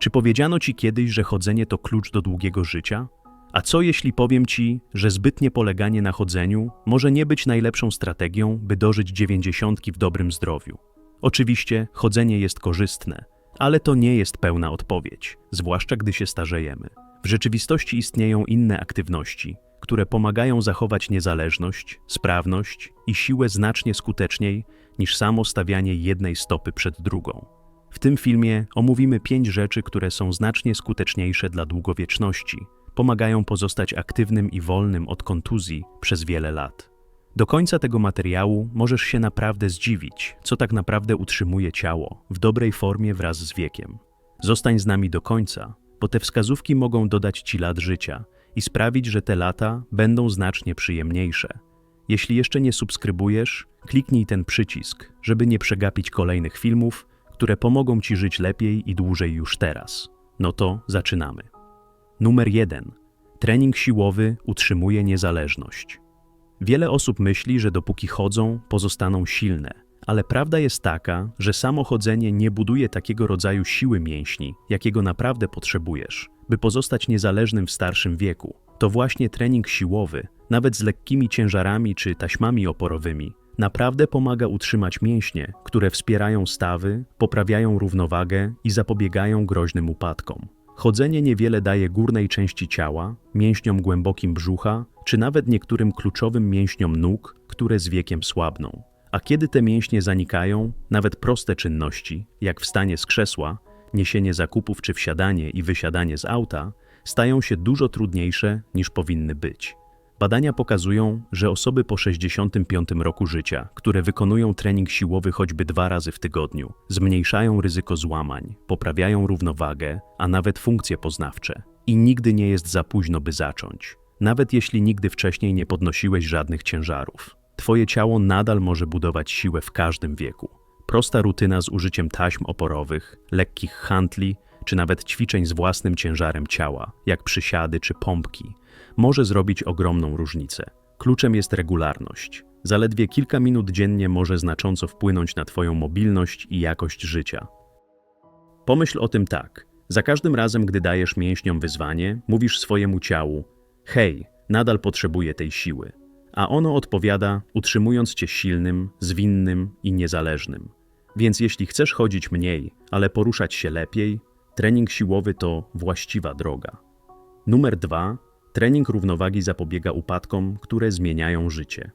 Czy powiedziano ci kiedyś, że chodzenie to klucz do długiego życia? A co jeśli powiem ci, że zbytnie poleganie na chodzeniu może nie być najlepszą strategią, by dożyć dziewięćdziesiątki w dobrym zdrowiu? Oczywiście chodzenie jest korzystne, ale to nie jest pełna odpowiedź, zwłaszcza gdy się starzejemy. W rzeczywistości istnieją inne aktywności, które pomagają zachować niezależność, sprawność i siłę znacznie skuteczniej niż samo stawianie jednej stopy przed drugą. W tym filmie omówimy pięć rzeczy, które są znacznie skuteczniejsze dla długowieczności, pomagają pozostać aktywnym i wolnym od kontuzji przez wiele lat. Do końca tego materiału możesz się naprawdę zdziwić, co tak naprawdę utrzymuje ciało w dobrej formie wraz z wiekiem. Zostań z nami do końca, bo te wskazówki mogą dodać ci lat życia i sprawić, że te lata będą znacznie przyjemniejsze. Jeśli jeszcze nie subskrybujesz, kliknij ten przycisk, żeby nie przegapić kolejnych filmów, które pomogą ci żyć lepiej i dłużej już teraz. No to zaczynamy. Numer 1. Trening siłowy utrzymuje niezależność. Wiele osób myśli, że dopóki chodzą, pozostaną silne, ale prawda jest taka, że samo chodzenie nie buduje takiego rodzaju siły mięśni, jakiego naprawdę potrzebujesz, by pozostać niezależnym w starszym wieku. To właśnie trening siłowy, nawet z lekkimi ciężarami czy taśmami oporowymi, naprawdę pomaga utrzymać mięśnie, które wspierają stawy, poprawiają równowagę i zapobiegają groźnym upadkom. Chodzenie niewiele daje górnej części ciała, mięśniom głębokim brzucha, czy nawet niektórym kluczowym mięśniom nóg, które z wiekiem słabną. A kiedy te mięśnie zanikają, nawet proste czynności, jak wstanie z krzesła, niesienie zakupów czy wsiadanie i wysiadanie z auta, stają się dużo trudniejsze niż powinny być. Badania pokazują, że osoby po 65 roku życia, które wykonują trening siłowy choćby dwa razy w tygodniu, zmniejszają ryzyko złamań, poprawiają równowagę, a nawet funkcje poznawcze. I nigdy nie jest za późno, by zacząć. Nawet jeśli nigdy wcześniej nie podnosiłeś żadnych ciężarów. Twoje ciało nadal może budować siłę w każdym wieku. Prosta rutyna z użyciem taśm oporowych, lekkich handli, czy nawet ćwiczeń z własnym ciężarem ciała, jak przysiady czy pompki, może zrobić ogromną różnicę. Kluczem jest regularność. Zaledwie kilka minut dziennie może znacząco wpłynąć na Twoją mobilność i jakość życia. Pomyśl o tym tak. Za każdym razem, gdy dajesz mięśniom wyzwanie, mówisz swojemu ciału: Hej, nadal potrzebuję tej siły. A ono odpowiada, utrzymując cię silnym, zwinnym i niezależnym. Więc jeśli chcesz chodzić mniej, ale poruszać się lepiej, trening siłowy to właściwa droga. Numer dwa Trening równowagi zapobiega upadkom, które zmieniają życie.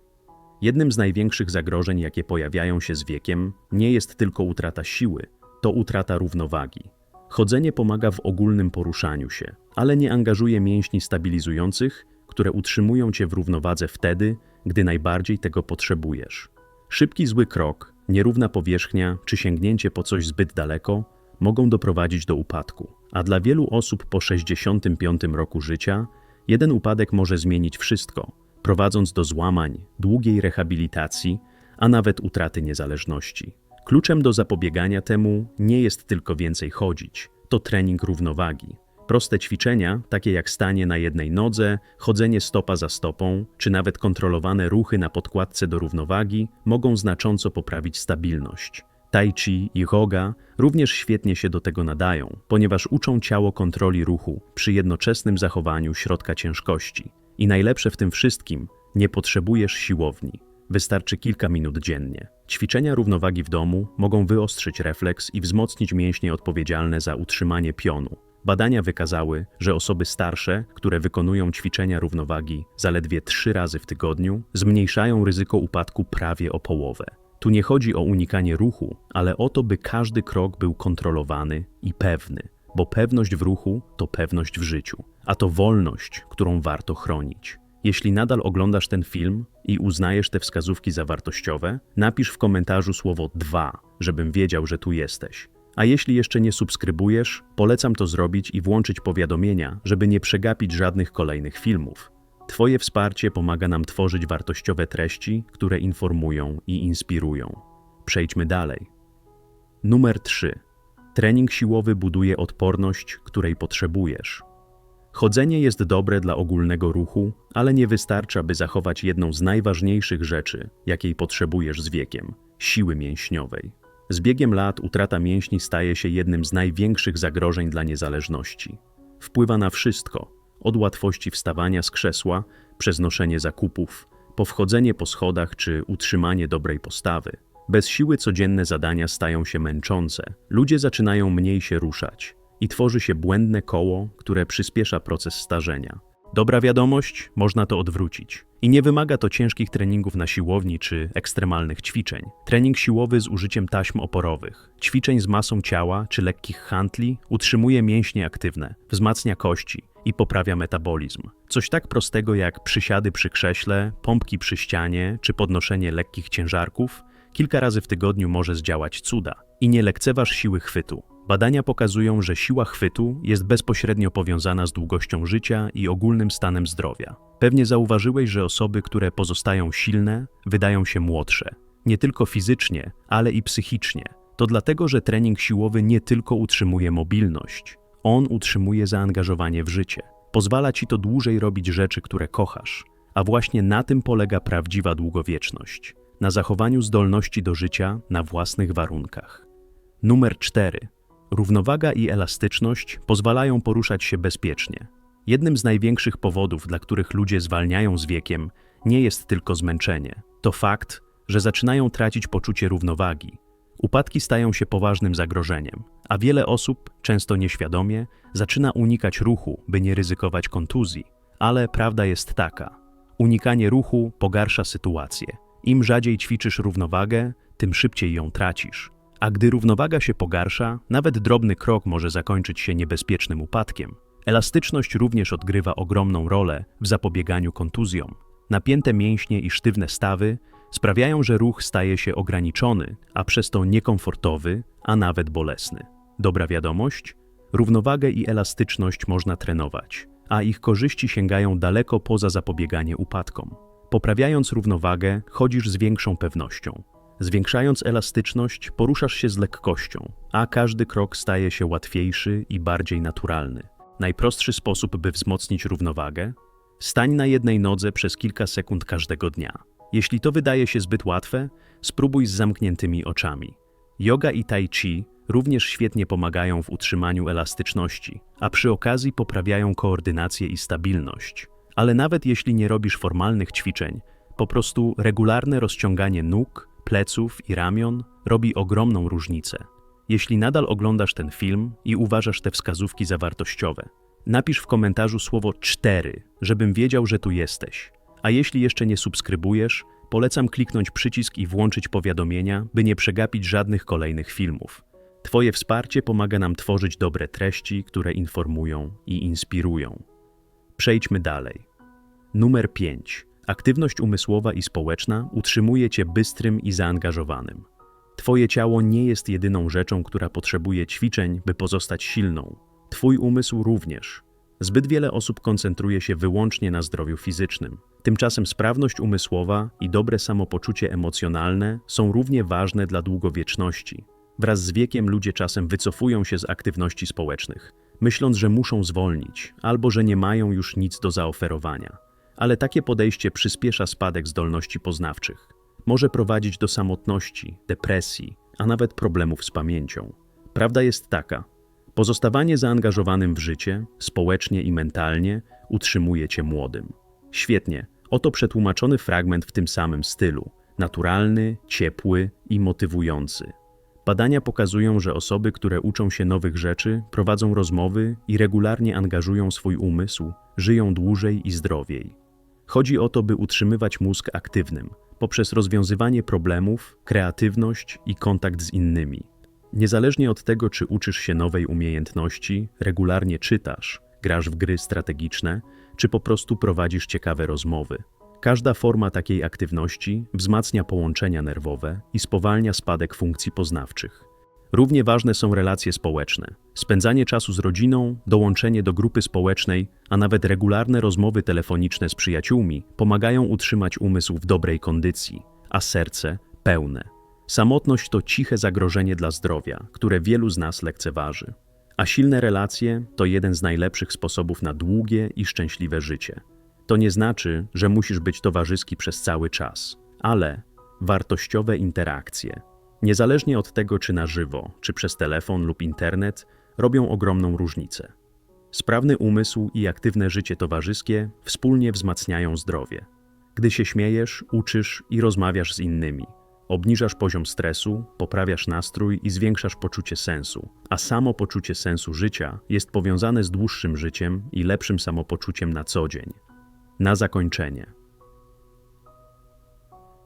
Jednym z największych zagrożeń, jakie pojawiają się z wiekiem, nie jest tylko utrata siły, to utrata równowagi. Chodzenie pomaga w ogólnym poruszaniu się, ale nie angażuje mięśni stabilizujących, które utrzymują cię w równowadze wtedy, gdy najbardziej tego potrzebujesz. Szybki zły krok, nierówna powierzchnia czy sięgnięcie po coś zbyt daleko mogą doprowadzić do upadku, a dla wielu osób po 65 roku życia Jeden upadek może zmienić wszystko, prowadząc do złamań, długiej rehabilitacji, a nawet utraty niezależności. Kluczem do zapobiegania temu nie jest tylko więcej chodzić, to trening równowagi. Proste ćwiczenia, takie jak stanie na jednej nodze, chodzenie stopa za stopą, czy nawet kontrolowane ruchy na podkładce do równowagi, mogą znacząco poprawić stabilność. Tai chi i yoga również świetnie się do tego nadają, ponieważ uczą ciało kontroli ruchu przy jednoczesnym zachowaniu środka ciężkości. I najlepsze w tym wszystkim, nie potrzebujesz siłowni. Wystarczy kilka minut dziennie. Ćwiczenia równowagi w domu mogą wyostrzyć refleks i wzmocnić mięśnie odpowiedzialne za utrzymanie pionu. Badania wykazały, że osoby starsze, które wykonują ćwiczenia równowagi zaledwie trzy razy w tygodniu, zmniejszają ryzyko upadku prawie o połowę. Tu nie chodzi o unikanie ruchu, ale o to, by każdy krok był kontrolowany i pewny, bo pewność w ruchu to pewność w życiu, a to wolność, którą warto chronić. Jeśli nadal oglądasz ten film i uznajesz te wskazówki za wartościowe, napisz w komentarzu słowo 2, żebym wiedział, że tu jesteś. A jeśli jeszcze nie subskrybujesz, polecam to zrobić i włączyć powiadomienia, żeby nie przegapić żadnych kolejnych filmów. Twoje wsparcie pomaga nam tworzyć wartościowe treści, które informują i inspirują. Przejdźmy dalej. Numer 3. Trening siłowy buduje odporność, której potrzebujesz. Chodzenie jest dobre dla ogólnego ruchu, ale nie wystarcza, by zachować jedną z najważniejszych rzeczy, jakiej potrzebujesz z wiekiem siły mięśniowej. Z biegiem lat utrata mięśni staje się jednym z największych zagrożeń dla niezależności. Wpływa na wszystko, od łatwości wstawania z krzesła, przez noszenie zakupów, po wchodzenie po schodach czy utrzymanie dobrej postawy. Bez siły codzienne zadania stają się męczące, ludzie zaczynają mniej się ruszać i tworzy się błędne koło, które przyspiesza proces starzenia. Dobra wiadomość, można to odwrócić. I nie wymaga to ciężkich treningów na siłowni czy ekstremalnych ćwiczeń. Trening siłowy z użyciem taśm oporowych, ćwiczeń z masą ciała czy lekkich handli utrzymuje mięśnie aktywne, wzmacnia kości i poprawia metabolizm. Coś tak prostego jak przysiady przy krześle, pompki przy ścianie czy podnoszenie lekkich ciężarków kilka razy w tygodniu może zdziałać cuda. I nie lekceważ siły chwytu. Badania pokazują, że siła chwytu jest bezpośrednio powiązana z długością życia i ogólnym stanem zdrowia. Pewnie zauważyłeś, że osoby, które pozostają silne, wydają się młodsze. Nie tylko fizycznie, ale i psychicznie. To dlatego, że trening siłowy nie tylko utrzymuje mobilność, on utrzymuje zaangażowanie w życie. Pozwala ci to dłużej robić rzeczy, które kochasz. A właśnie na tym polega prawdziwa długowieczność na zachowaniu zdolności do życia na własnych warunkach. Numer 4. Równowaga i elastyczność pozwalają poruszać się bezpiecznie. Jednym z największych powodów, dla których ludzie zwalniają z wiekiem, nie jest tylko zmęczenie. To fakt, że zaczynają tracić poczucie równowagi. Upadki stają się poważnym zagrożeniem, a wiele osób, często nieświadomie, zaczyna unikać ruchu, by nie ryzykować kontuzji. Ale prawda jest taka: unikanie ruchu pogarsza sytuację. Im rzadziej ćwiczysz równowagę, tym szybciej ją tracisz. A gdy równowaga się pogarsza, nawet drobny krok może zakończyć się niebezpiecznym upadkiem. Elastyczność również odgrywa ogromną rolę w zapobieganiu kontuzjom. Napięte mięśnie i sztywne stawy sprawiają, że ruch staje się ograniczony, a przez to niekomfortowy, a nawet bolesny. Dobra wiadomość: równowagę i elastyczność można trenować, a ich korzyści sięgają daleko poza zapobieganie upadkom. Poprawiając równowagę, chodzisz z większą pewnością. Zwiększając elastyczność, poruszasz się z lekkością, a każdy krok staje się łatwiejszy i bardziej naturalny. Najprostszy sposób, by wzmocnić równowagę? Stań na jednej nodze przez kilka sekund każdego dnia. Jeśli to wydaje się zbyt łatwe, spróbuj z zamkniętymi oczami. Yoga i tai chi również świetnie pomagają w utrzymaniu elastyczności, a przy okazji poprawiają koordynację i stabilność. Ale nawet jeśli nie robisz formalnych ćwiczeń, po prostu regularne rozciąganie nóg, pleców i ramion robi ogromną różnicę. Jeśli nadal oglądasz ten film i uważasz te wskazówki za wartościowe, napisz w komentarzu słowo 4, żebym wiedział, że tu jesteś. A jeśli jeszcze nie subskrybujesz, polecam kliknąć przycisk i włączyć powiadomienia, by nie przegapić żadnych kolejnych filmów. Twoje wsparcie pomaga nam tworzyć dobre treści, które informują i inspirują. Przejdźmy dalej. Numer 5. Aktywność umysłowa i społeczna utrzymuje cię bystrym i zaangażowanym. Twoje ciało nie jest jedyną rzeczą, która potrzebuje ćwiczeń, by pozostać silną. Twój umysł również. Zbyt wiele osób koncentruje się wyłącznie na zdrowiu fizycznym. Tymczasem sprawność umysłowa i dobre samopoczucie emocjonalne są równie ważne dla długowieczności. Wraz z wiekiem ludzie czasem wycofują się z aktywności społecznych, myśląc, że muszą zwolnić albo że nie mają już nic do zaoferowania. Ale takie podejście przyspiesza spadek zdolności poznawczych. Może prowadzić do samotności, depresji, a nawet problemów z pamięcią. Prawda jest taka: pozostawanie zaangażowanym w życie, społecznie i mentalnie, utrzymuje cię młodym. Świetnie, oto przetłumaczony fragment w tym samym stylu naturalny, ciepły i motywujący. Badania pokazują, że osoby, które uczą się nowych rzeczy, prowadzą rozmowy i regularnie angażują swój umysł, żyją dłużej i zdrowiej. Chodzi o to, by utrzymywać mózg aktywnym poprzez rozwiązywanie problemów, kreatywność i kontakt z innymi. Niezależnie od tego, czy uczysz się nowej umiejętności, regularnie czytasz, grasz w gry strategiczne, czy po prostu prowadzisz ciekawe rozmowy. Każda forma takiej aktywności wzmacnia połączenia nerwowe i spowalnia spadek funkcji poznawczych. Równie ważne są relacje społeczne. Spędzanie czasu z rodziną, dołączenie do grupy społecznej, a nawet regularne rozmowy telefoniczne z przyjaciółmi pomagają utrzymać umysł w dobrej kondycji, a serce pełne. Samotność to ciche zagrożenie dla zdrowia, które wielu z nas lekceważy. A silne relacje to jeden z najlepszych sposobów na długie i szczęśliwe życie. To nie znaczy, że musisz być towarzyski przez cały czas, ale wartościowe interakcje. Niezależnie od tego, czy na żywo, czy przez telefon lub internet, robią ogromną różnicę. Sprawny umysł i aktywne życie towarzyskie wspólnie wzmacniają zdrowie. Gdy się śmiejesz, uczysz i rozmawiasz z innymi, obniżasz poziom stresu, poprawiasz nastrój i zwiększasz poczucie sensu, a samo poczucie sensu życia jest powiązane z dłuższym życiem i lepszym samopoczuciem na co dzień. Na zakończenie.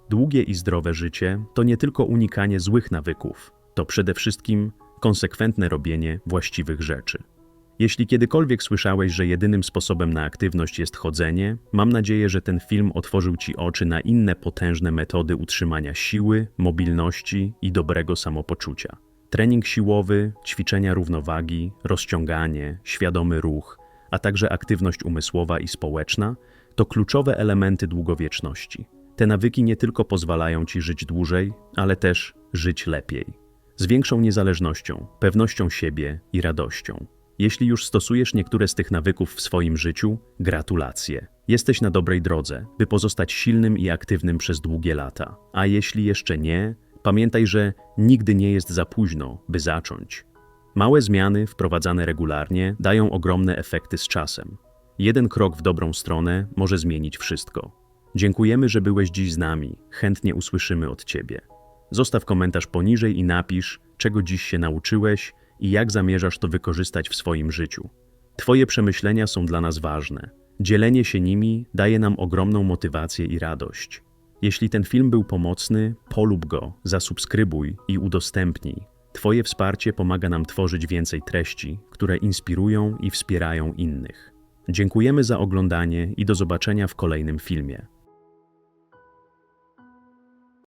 Długie i zdrowe życie to nie tylko unikanie złych nawyków, to przede wszystkim konsekwentne robienie właściwych rzeczy. Jeśli kiedykolwiek słyszałeś, że jedynym sposobem na aktywność jest chodzenie, mam nadzieję, że ten film otworzył Ci oczy na inne potężne metody utrzymania siły, mobilności i dobrego samopoczucia. Trening siłowy, ćwiczenia równowagi, rozciąganie, świadomy ruch, a także aktywność umysłowa i społeczna to kluczowe elementy długowieczności. Te nawyki nie tylko pozwalają Ci żyć dłużej, ale też żyć lepiej. Z większą niezależnością, pewnością siebie i radością. Jeśli już stosujesz niektóre z tych nawyków w swoim życiu, gratulacje. Jesteś na dobrej drodze, by pozostać silnym i aktywnym przez długie lata. A jeśli jeszcze nie, pamiętaj, że nigdy nie jest za późno, by zacząć. Małe zmiany, wprowadzane regularnie, dają ogromne efekty z czasem. Jeden krok w dobrą stronę może zmienić wszystko. Dziękujemy, że byłeś dziś z nami. Chętnie usłyszymy od Ciebie. Zostaw komentarz poniżej i napisz, czego dziś się nauczyłeś i jak zamierzasz to wykorzystać w swoim życiu. Twoje przemyślenia są dla nas ważne. Dzielenie się nimi daje nam ogromną motywację i radość. Jeśli ten film był pomocny, polub go, zasubskrybuj i udostępnij. Twoje wsparcie pomaga nam tworzyć więcej treści, które inspirują i wspierają innych. Dziękujemy za oglądanie i do zobaczenia w kolejnym filmie.